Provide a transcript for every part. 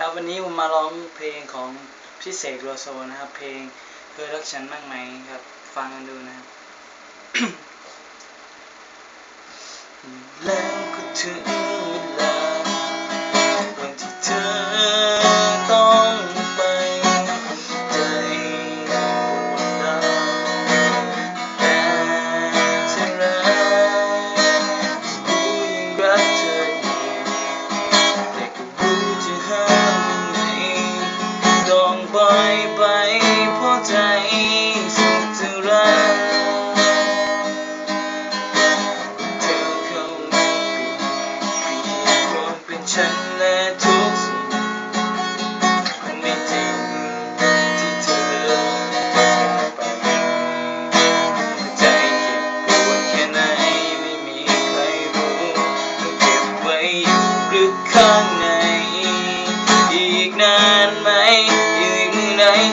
ครับวันนี้ผมมาร้องเพลงของพี่เสกโลโซนะครับ เพลงเคยรักฉันบ้างไหมครับ ฟังกันดูนะครับแล้วก็ถึง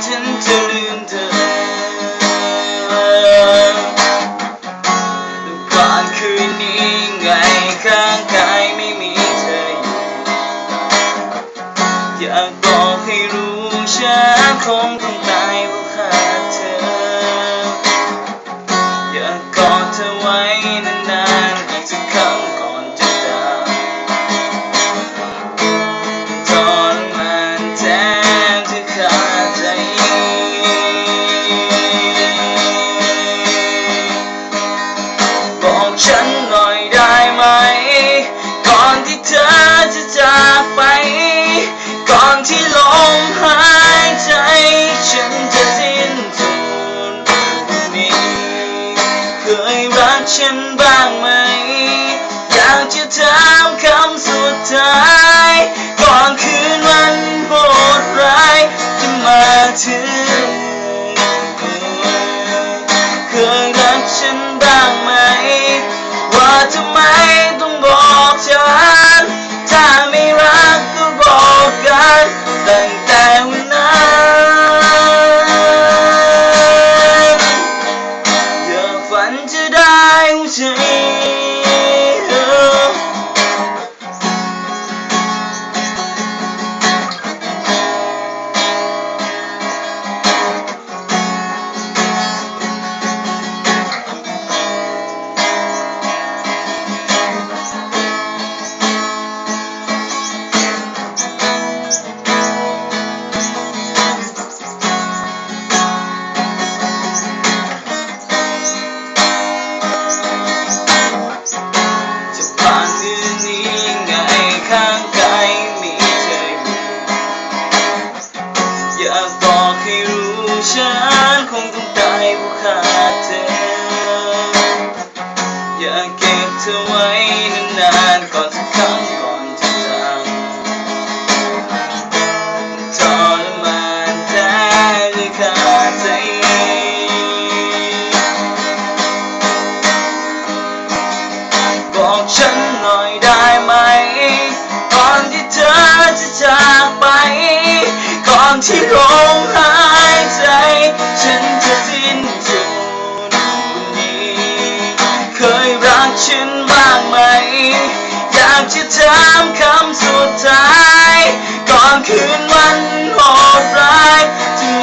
ฉันจะลืมเธอผ่านคืนนี้ไงข้างกายไม่มีเธออยู่อยากบอกให้รู้ฉันคงต้อง เคยรักฉันบ้างไหม อยากจะถามคำสุดท้าย ก่อนคืนวันโหดร้ายจะมาถึง เธอไว้นานๆก่อนสักครั้งก่อนจะจากทรมานแท้จะขาดใจบอกฉันหน่อยได้ไหมก่อนที่เธอจะจากไป ก่อนที่ลมหายใจ ฉันจะสิ้น ฉันบ้างไหม อยากจะถามคำสุดท้าย ก่อนคืนวันโหดร้ายจะม